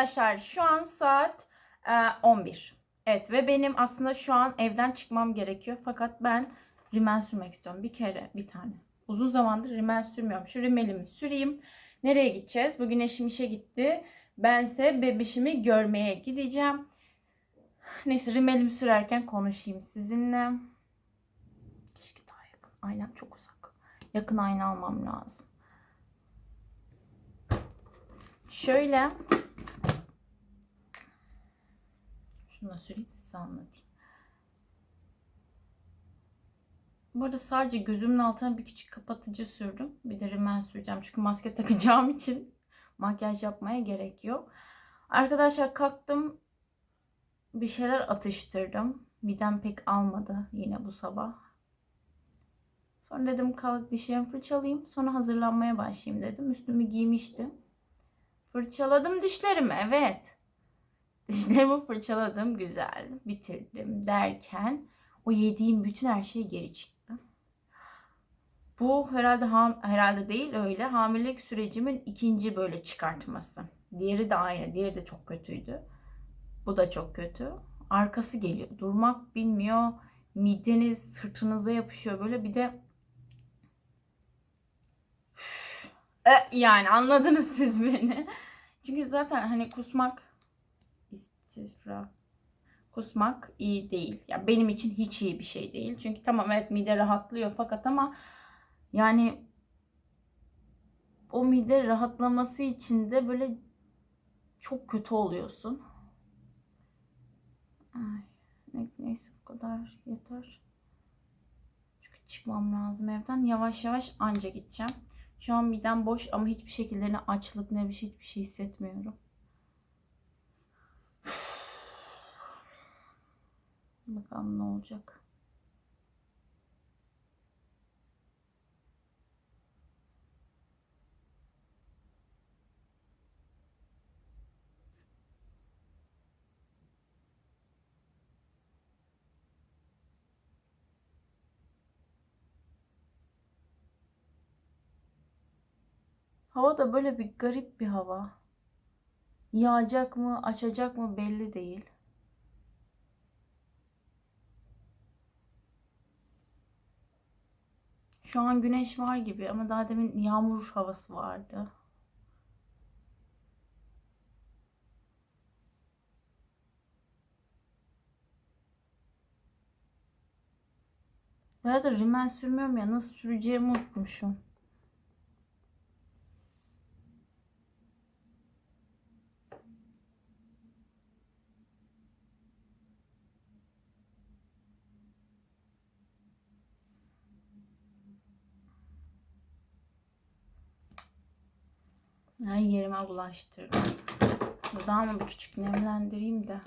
Arkadaşlar şu an saat e, 11. Evet ve benim aslında şu an evden çıkmam gerekiyor. Fakat ben rimel sürmek istiyorum. Bir kere bir tane. Uzun zamandır rimel sürmüyorum. Şu rimelimi süreyim. Nereye gideceğiz? Bugün eşim işe gitti. Bense bebişimi görmeye gideceğim. Neyse rimelimi sürerken konuşayım sizinle. Keşke daha yakın. Aynam çok uzak. Yakın ayna almam lazım. Şöyle. Şunu da süreyim size anlatayım. Bu arada sadece gözümün altına bir küçük kapatıcı sürdüm. Bir de rimel süreceğim. Çünkü maske takacağım için makyaj yapmaya gerek yok. Arkadaşlar kalktım. Bir şeyler atıştırdım. Midem pek almadı yine bu sabah. Sonra dedim kalk dişlerimi fırçalayayım. Sonra hazırlanmaya başlayayım dedim. Üstümü giymiştim. Fırçaladım dişlerimi evet. Dişlerimi fırçaladım güzel. Bitirdim derken o yediğim bütün her şey geri çıktı. Bu herhalde ham, herhalde değil öyle. Hamilelik sürecimin ikinci böyle çıkartması. Diğeri de aynı. Diğeri de çok kötüydü. Bu da çok kötü. Arkası geliyor. Durmak bilmiyor. Mideniz sırtınıza yapışıyor böyle. Bir de E, yani anladınız siz beni. Çünkü zaten hani kusmak istifra kusmak iyi değil. Ya benim için hiç iyi bir şey değil. Çünkü tamam evet mide rahatlıyor fakat ama yani o mide rahatlaması için de böyle çok kötü oluyorsun. Ay, ne, neyse bu kadar yeter. Çünkü çıkmam lazım evden. Yavaş yavaş anca gideceğim. Şu an midem boş ama hiçbir şekilde ne açlık ne bir şey hiçbir şey hissetmiyorum. Bakalım ne olacak. Hava da böyle bir garip bir hava. Yağacak mı, açacak mı belli değil. Şu an güneş var gibi ama daha demin yağmur havası vardı. Bayağıdır rimel sürmüyorum ya nasıl süreceğimi unutmuşum. Her yerime bulaştırdım. Dudağımı bir küçük nemlendireyim de.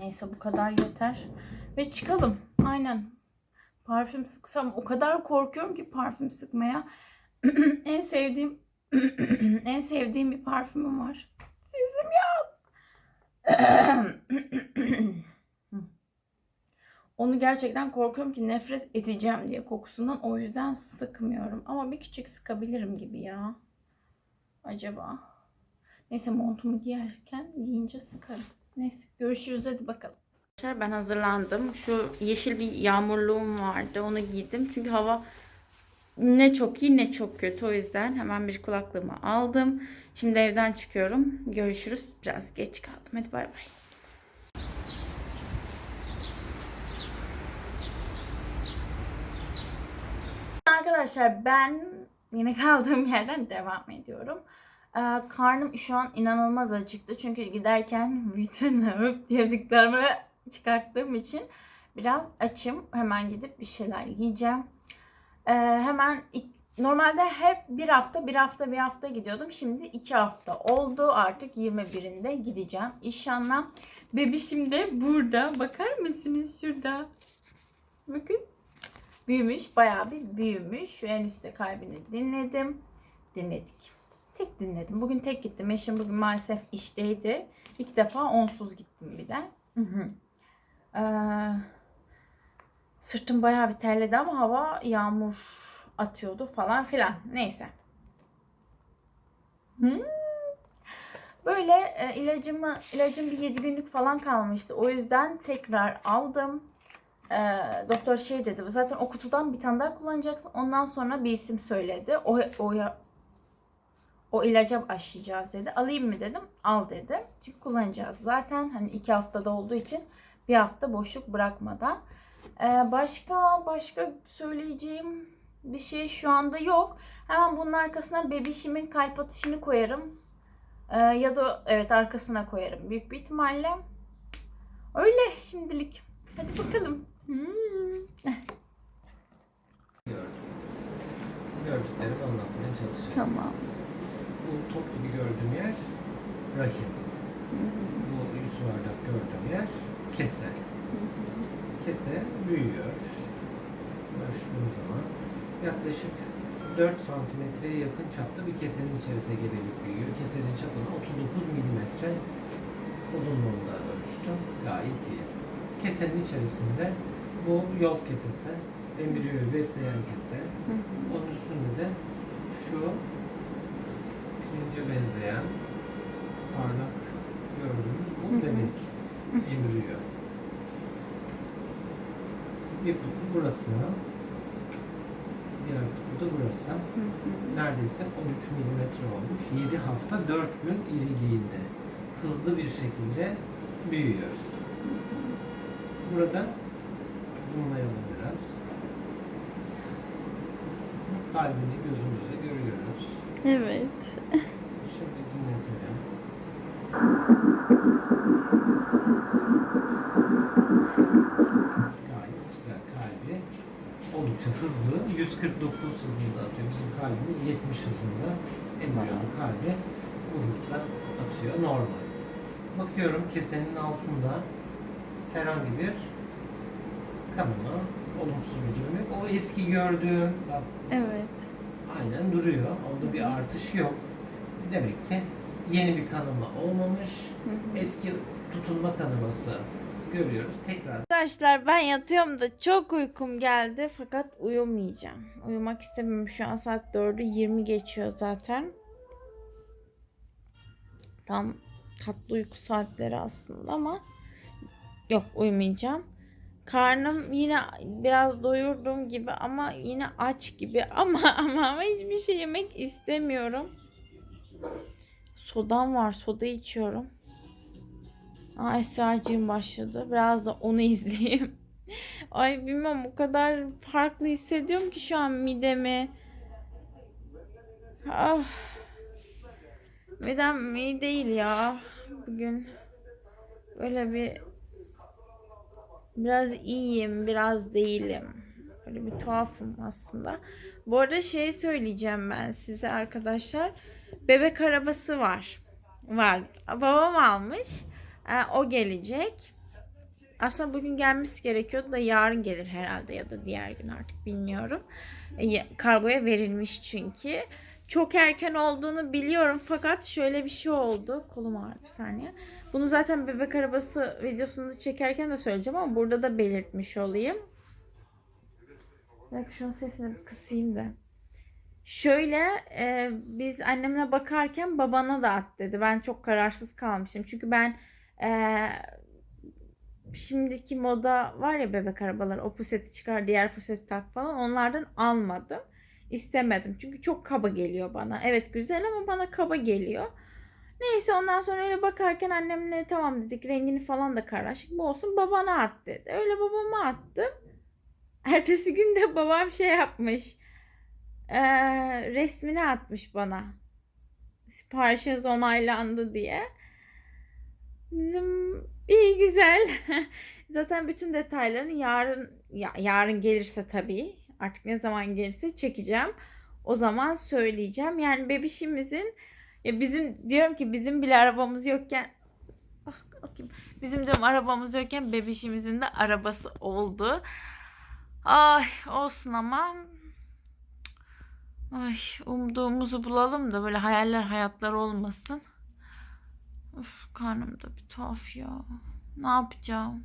Neyse bu kadar yeter. Ve çıkalım. Aynen. Parfüm sıksam o kadar korkuyorum ki parfüm sıkmaya. en sevdiğim en sevdiğim bir parfümüm var. Sesim yok. Onu gerçekten korkuyorum ki nefret edeceğim diye kokusundan. O yüzden sıkmıyorum. Ama bir küçük sıkabilirim gibi ya. Acaba. Neyse montumu giyerken giyince sıkarım. Neyse görüşürüz hadi bakalım. Ben hazırlandım. Şu yeşil bir yağmurluğum vardı. Onu giydim. Çünkü hava ne çok iyi ne çok kötü. O yüzden hemen bir kulaklığımı aldım. Şimdi evden çıkıyorum. Görüşürüz. Biraz geç kaldım. Hadi bay bay. Arkadaşlar ben yine kaldığım yerden devam ediyorum. Ee, karnım şu an inanılmaz acıktı. Çünkü giderken bütün hıp yediklerimi çıkarttığım için biraz açım. Hemen gidip bir şeyler yiyeceğim. Ee, hemen normalde hep bir hafta bir hafta bir hafta gidiyordum. Şimdi iki hafta oldu. Artık 21'inde gideceğim. İnşallah. Bebişim de burada. Bakar mısınız şurada? Bakın. Büyümüş. Bayağı bir büyümüş. Şu en üstte kalbini dinledim. Dinledik. Tek dinledim. Bugün tek gittim. Eşim bugün maalesef işteydi. İlk defa onsuz gittim bir de. Ee, sırtım bayağı bir terledi ama hava yağmur atıyordu falan filan. Neyse. Böyle e, ilacımı ilacım bir 7 günlük falan kalmıştı. O yüzden tekrar aldım. E, doktor şey dedi. Zaten o kutudan bir tane daha kullanacaksın. Ondan sonra bir isim söyledi. O o o ilaca başlayacağız dedi. Alayım mı dedim. Al dedi. Çünkü kullanacağız zaten. Hani iki haftada olduğu için bir hafta boşluk bırakmadan. Ee, başka başka söyleyeceğim bir şey şu anda yok. Hemen bunun arkasına bebişimin kalp atışını koyarım. Ee, ya da evet arkasına koyarım büyük bir ihtimalle. Öyle şimdilik. Hadi bakalım. Hmm. Gördüklerimi anlatmaya çalışıyorum. Tamam. Top gibi gördüğüm yer rahim. Bu yüz bardak gördüğüm yer kese. Kese büyüyor. Ölçtüğüm zaman yaklaşık 4 santimetreye yakın çapta bir kesenin içerisinde gebelik büyüyor. Kesenin çapını 39 milimetre uzunluğunda ölçtüm. Gayet iyi. Kesenin içerisinde bu yol kesesi, embriyoyu besleyen kese, onun üstünde de şu pirince benzeyen parlak gördüğümüz bu bebek embriyo. Bir kutu burası. Diğer kutu da burası. Neredeyse 13 milimetre olmuş. 7 hafta 4 gün iriliğinde. Hızlı bir şekilde büyüyor. Burada zoomlayalım biraz. Kalbini görüyoruz. Evet. Şimdi dinletelim. Gayet güzel kalbi. Oldukça hızlı. 149 hızında atıyor. Bizim kalbimiz 70 hızında. Embriyonun kalbi bu hızda atıyor. Normal. Bakıyorum kesenin altında herhangi bir kanama, olumsuz bir durum yok. O eski gördüğüm, bak Evet. Aynen duruyor. Onda bir artış yok. Demek ki yeni bir kanama olmamış. Eski tutunma kanaması görüyoruz. Tekrar Arkadaşlar ben yatıyorum da çok uykum geldi fakat uyumayacağım. Uyumak istemiyorum. Şu an saat 4'ü 20 geçiyor zaten. Tam tatlı uyku saatleri aslında ama yok uyumayacağım. Karnım yine biraz doyurduğum gibi ama yine aç gibi ama ama, ama hiçbir şey yemek istemiyorum. Sodam var. Soda içiyorum. Aa, Esra'cığım başladı. Biraz da onu izleyeyim. Ay bilmem o kadar farklı hissediyorum ki şu an midemi. Ah. Midem iyi değil ya. Bugün böyle bir biraz iyiyim, biraz değilim. Böyle bir tuhafım aslında. Bu arada şey söyleyeceğim ben size arkadaşlar. Bebek arabası var. Var. Babam almış. O gelecek. Aslında bugün gelmesi gerekiyordu da yarın gelir herhalde ya da diğer gün artık bilmiyorum. Ee, Kargoya verilmiş çünkü. Çok erken olduğunu biliyorum fakat şöyle bir şey oldu. Kolum ağrı bir saniye. Bunu zaten bebek arabası videosunu çekerken de söyleyeceğim ama burada da belirtmiş olayım. Bak şunun sesini kısayım da. Şöyle e, biz annemle bakarken babana da at dedi. Ben çok kararsız kalmışım. Çünkü ben e, şimdiki moda var ya bebek arabaları o puseti çıkar diğer puseti tak falan onlardan almadım. İstemedim. Çünkü çok kaba geliyor bana. Evet güzel ama bana kaba geliyor. Neyse ondan sonra öyle bakarken annemle tamam dedik rengini falan da karışık bu olsun babana at dedi. Öyle babama attım. Ertesi gün de babam şey yapmış. Ee, resmini atmış bana. Siparişiniz onaylandı diye. Dedim iyi güzel. Zaten bütün detaylarını yarın ya, yarın gelirse tabii artık ne zaman gelirse çekeceğim. o zaman söyleyeceğim. Yani bebişimizin ya bizim diyorum ki bizim bile arabamız yokken Ah. Bizim diyorum arabamız yokken bebişimizin de arabası oldu. Ay olsun ama Ay umduğumuzu bulalım da böyle hayaller hayatlar olmasın. Of karnım da bir tuhaf ya. Ne yapacağım?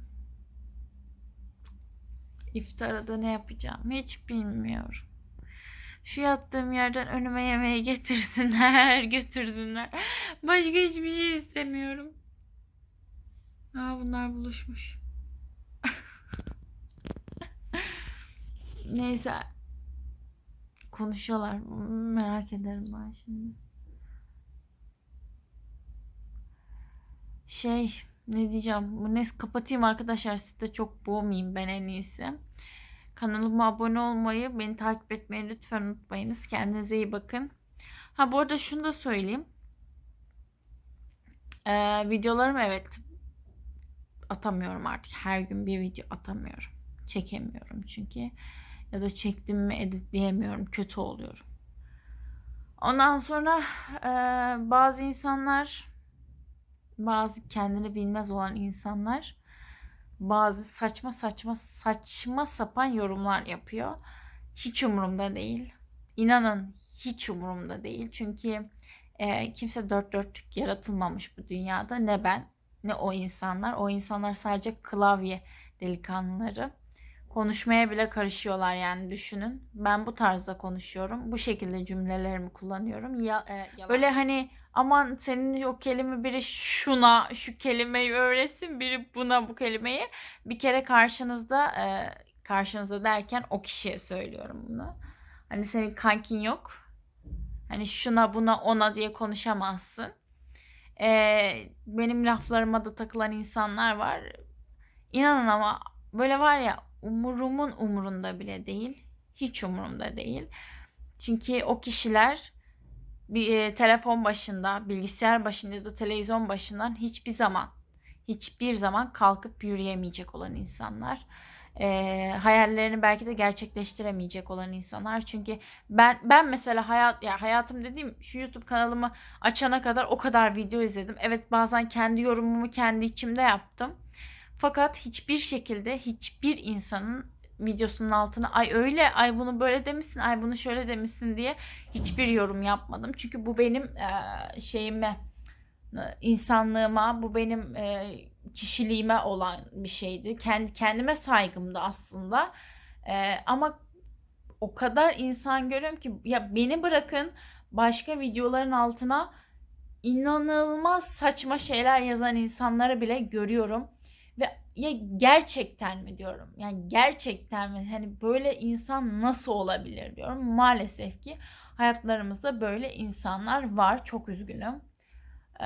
İftara da ne yapacağım hiç bilmiyorum. Şu yattığım yerden önüme yemeği getirsinler, götürsünler. Başka hiçbir şey istemiyorum. Aa bunlar buluşmuş. Neyse. Konuşuyorlar. Merak ederim ben şimdi. Şey ne diyeceğim? Bu ne kapatayım arkadaşlar. Siz de çok boğmayayım ben en iyisi. Kanalıma abone olmayı, beni takip etmeyi lütfen unutmayınız. Kendinize iyi bakın. Ha bu arada şunu da söyleyeyim. Ee, videolarım evet atamıyorum artık. Her gün bir video atamıyorum. Çekemiyorum çünkü. Ya da çektim mi editleyemiyorum. Kötü oluyorum. Ondan sonra e, bazı insanlar bazı kendini bilmez olan insanlar bazı saçma saçma saçma sapan yorumlar yapıyor. Hiç umurumda değil. İnanın hiç umurumda değil. Çünkü e, kimse dört dörtlük yaratılmamış bu dünyada. Ne ben ne o insanlar. O insanlar sadece klavye delikanlıları. Konuşmaya bile karışıyorlar yani düşünün. Ben bu tarzda konuşuyorum. Bu şekilde cümlelerimi kullanıyorum. Ya, e, Böyle hani aman senin o kelime biri şuna şu kelimeyi öğretsin biri buna bu kelimeyi bir kere karşınızda e, karşınızda derken o kişiye söylüyorum bunu. Hani senin kankin yok. Hani şuna buna ona diye konuşamazsın. E, benim laflarıma da takılan insanlar var. İnanın ama böyle var ya umurumun umurunda bile değil. Hiç umurumda değil. Çünkü o kişiler bir e, telefon başında, bilgisayar başında ya da televizyon başından hiçbir zaman hiçbir zaman kalkıp yürüyemeyecek olan insanlar. E, hayallerini belki de gerçekleştiremeyecek olan insanlar. Çünkü ben ben mesela hayat ya hayatım dediğim şu YouTube kanalımı açana kadar o kadar video izledim. Evet bazen kendi yorumumu kendi içimde yaptım. Fakat hiçbir şekilde hiçbir insanın videosunun altına ay öyle ay bunu böyle demişsin ay bunu şöyle demişsin diye hiçbir yorum yapmadım. Çünkü bu benim e, şeyime insanlığıma bu benim e, kişiliğime olan bir şeydi. Kendi kendime saygımdı aslında. E, ama o kadar insan görüyorum ki ya beni bırakın başka videoların altına inanılmaz saçma şeyler yazan insanları bile görüyorum. Ya gerçekten mi diyorum. Yani gerçekten mi? Hani böyle insan nasıl olabilir diyorum. Maalesef ki hayatlarımızda böyle insanlar var. Çok üzgünüm. Ee,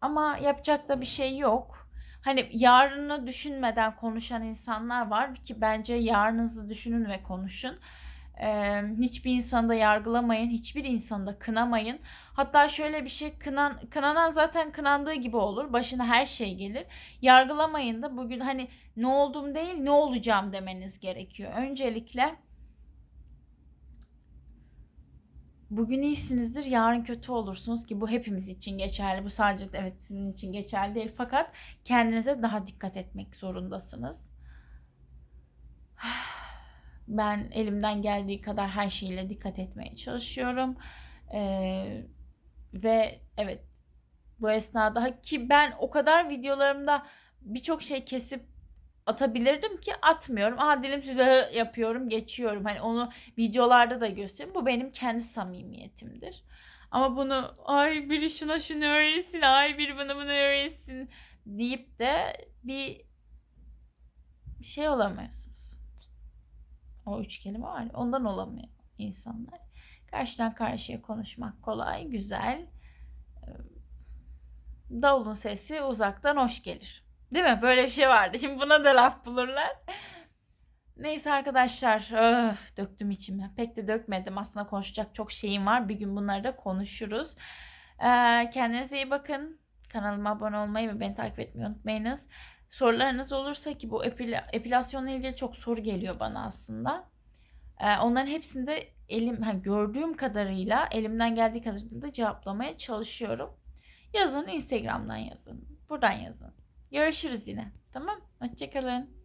ama yapacak da bir şey yok. Hani yarını düşünmeden konuşan insanlar var ki bence yarınızı düşünün ve konuşun. Hiçbir insanı da yargılamayın, hiçbir insanı da kınamayın. Hatta şöyle bir şey kınan, kınanan zaten kınandığı gibi olur. Başına her şey gelir. Yargılamayın da bugün hani ne oldum değil ne olacağım demeniz gerekiyor. Öncelikle bugün iyisinizdir, yarın kötü olursunuz ki bu hepimiz için geçerli. Bu sadece evet sizin için geçerli değil fakat kendinize daha dikkat etmek zorundasınız. Ben elimden geldiği kadar her şeyle dikkat etmeye çalışıyorum. Ee, ve evet bu esnada ki ben o kadar videolarımda birçok şey kesip atabilirdim ki atmıyorum. Aha dilim süre yapıyorum, geçiyorum. Hani onu videolarda da gösteririm. Bu benim kendi samimiyetimdir. Ama bunu ay biri şuna şunu öğretsin, ay biri bana bunu öğretsin deyip de bir şey olamıyorsunuz. O üç kelime var. Ondan olamıyor insanlar. Karşıdan karşıya konuşmak kolay, güzel. Davulun sesi uzaktan hoş gelir. Değil mi? Böyle bir şey vardı. Şimdi buna da laf bulurlar. Neyse arkadaşlar. Öf, döktüm içime. Pek de dökmedim. Aslında konuşacak çok şeyim var. Bir gün bunları da konuşuruz. Ee, kendinize iyi bakın. Kanalıma abone olmayı ve beni takip etmeyi unutmayınız. Sorularınız olursa ki bu epila, epilasyonla ilgili çok soru geliyor bana aslında. Ee, onların hepsini de elim hani gördüğüm kadarıyla elimden geldiği kadarıyla da cevaplamaya çalışıyorum. Yazın Instagram'dan yazın. Buradan yazın. Görüşürüz yine. Tamam? Hoşçakalın.